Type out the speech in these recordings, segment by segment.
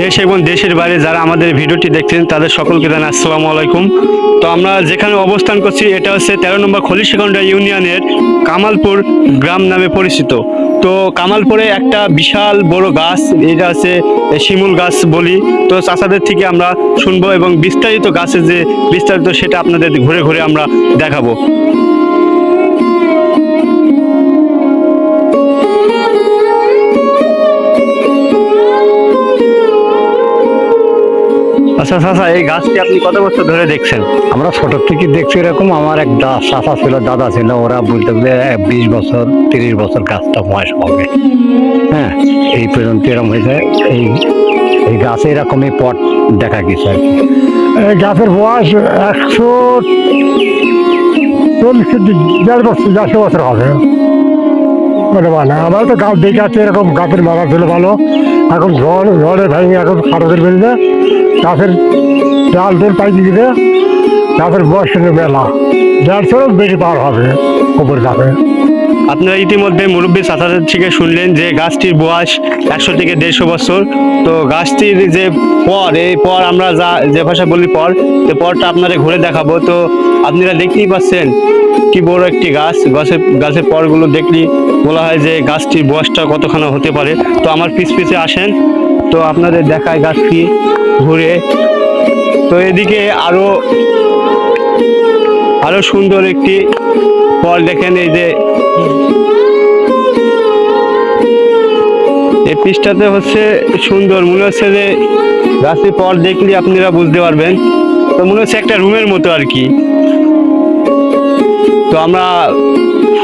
দেশ এবং দেশের বাইরে যারা আমাদের ভিডিওটি দেখছেন, তাদের সকলকে জানাই আসসালামু আলাইকুম। তো আমরা যেখানে অবস্থান করছি, এটা হচ্ছে তেরো নম্বর খলিশিকান্ডা ইউনিয়নের কামালপুর গ্রাম নামে পরিচিত। তো কামালপুরে একটা বিশাল বড় গাছ, এটা হচ্ছে শিমুল গাছ বলি। তো চাষাদের থেকে আমরা শুনব এবং বিস্তারিত গাছের যে বিস্তারিত, সেটা আপনাদের ঘুরে ঘুরে আমরা দেখাবো। আচ্ছা চাষা এই গাছটি আপনি কত বছর ধরে দেখছেন? আমরা ছোট থেকে দেখছি এরকম আমার এক চাচা ছিল দাদা ছিল ওরা বলতে গেলে বিশ বছর তিরিশ বছর গাছটা বয়স হবে। হ্যাঁ এই পর্যন্ত এরকম হয়েছে এই এই গাছে এরকমই পট দেখা গেছে আর কি। গাছের বয়স একশো চল্লিশ দেড় বছর দেড়শো বছর হবে। মানে আমার তো গাছ দেখে আছে এরকম গাছের মাথা ছিল ভালো। এখন ঝড়, ঝড়ে ভেঙে এখন খাটাদের বেরিয়ে গাছের ডাল টোল পাই দিয়ে গাছের বয়স মেলা। দেড়শো বেশি পার হবে উপর যাবে আপনারা ইতিমধ্যে মুরব্বী চাচাদের থেকে শুনলেন যে গাছটির বয়স একশো থেকে দেড়শো বছর। তো গাছটির যে পর, এই পর আমরা যা যে ভাষা বলি পর তো পরটা আপনাদের ঘুরে দেখাবো। তো আপনারা দেখতেই পাচ্ছেন কি বড় একটি গাছ? গাছের গাছের পরগুলো দেখলেই বলা হয় যে গাছটির বয়সটা কতখানি হতে পারে। তো আমার পিছ পিছে আসেন। তো আপনাদের দেখায় গাছটি ঘুরে। তো এদিকে আরও আরও সুন্দর একটি ফল দেখেন এই যে। এই পৃষ্ঠাতে হচ্ছে সুন্দর, মনে হচ্ছে যে গাছের পর দেখলে আপনারা বুঝতে পারবেন। তো মনে হচ্ছে একটা রুমের মতো আর কি। তো আমরা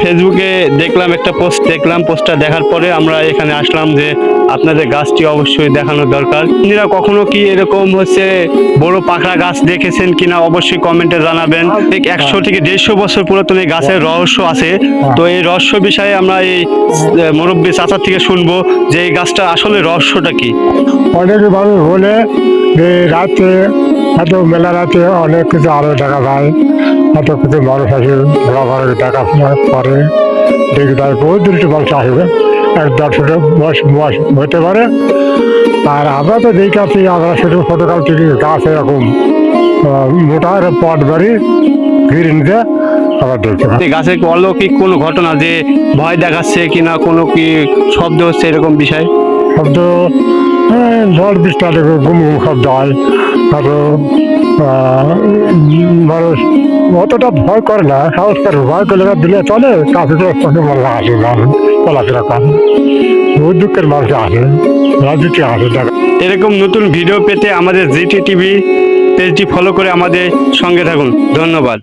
ফেসবুকে দেখলাম একটা পোস্ট দেখলাম পোস্টটা দেখার পরে আমরা এখানে আসলাম যে আপনাদের গাছটি অবশ্যই দেখানো দরকার। আপনারা কখনো কি এরকম হচ্ছে বড় পাখরা গাছ দেখেছেন কিনা অবশ্যই কমেন্টে জানাবেন। ঠিক একশো থেকে দেড়শো বছর পুরাতন এই গাছের রহস্য আছে। তো এই রহস্য বিষয়ে আমরা এই মুরব্বী চাচার থেকে শুনব যে এই গাছটা আসলে রহস্যটা কি। অনেক মানুষ হলে রাতে, এত মেলা রাতে অনেক কিছু আলো দেখা যায়। এত কিছু মানুষ আসে ঘোরাঘুরি দেখা করে দেখে তার বহুত দূরটি মানুষ আসবে। এক দর্শকে বয়স বয়স হতে পারে। আর আমরা তো দেখে আছি আমরা শুধু ফটোকাল থেকে গাছ এরকম মোটা পট বাড়ি ঘিরে নিতে আমরা দেখতে গাছের কি অলৌকিক কোনো ঘটনা যে ভয় দেখাচ্ছে কিনা কোনো কি শব্দ হচ্ছে এরকম বিষয়? শব্দ হ্যাঁ, ঝড় বৃষ্টি গুম গুম শব্দ হয়। তারপর মানুষ অতটা ভয় করে না সাহস করে ভয় করলে দিলে চলে কাছে তো আসে চলাফেরা করে বহু দুঃখের মানুষ আসে, রাজনীতি আসে এরকম নতুন ভিডিও পেতে আমাদের জিটি টিভি পেজটি ফলো করে আমাদের সঙ্গে থাকুন। ধন্যবাদ।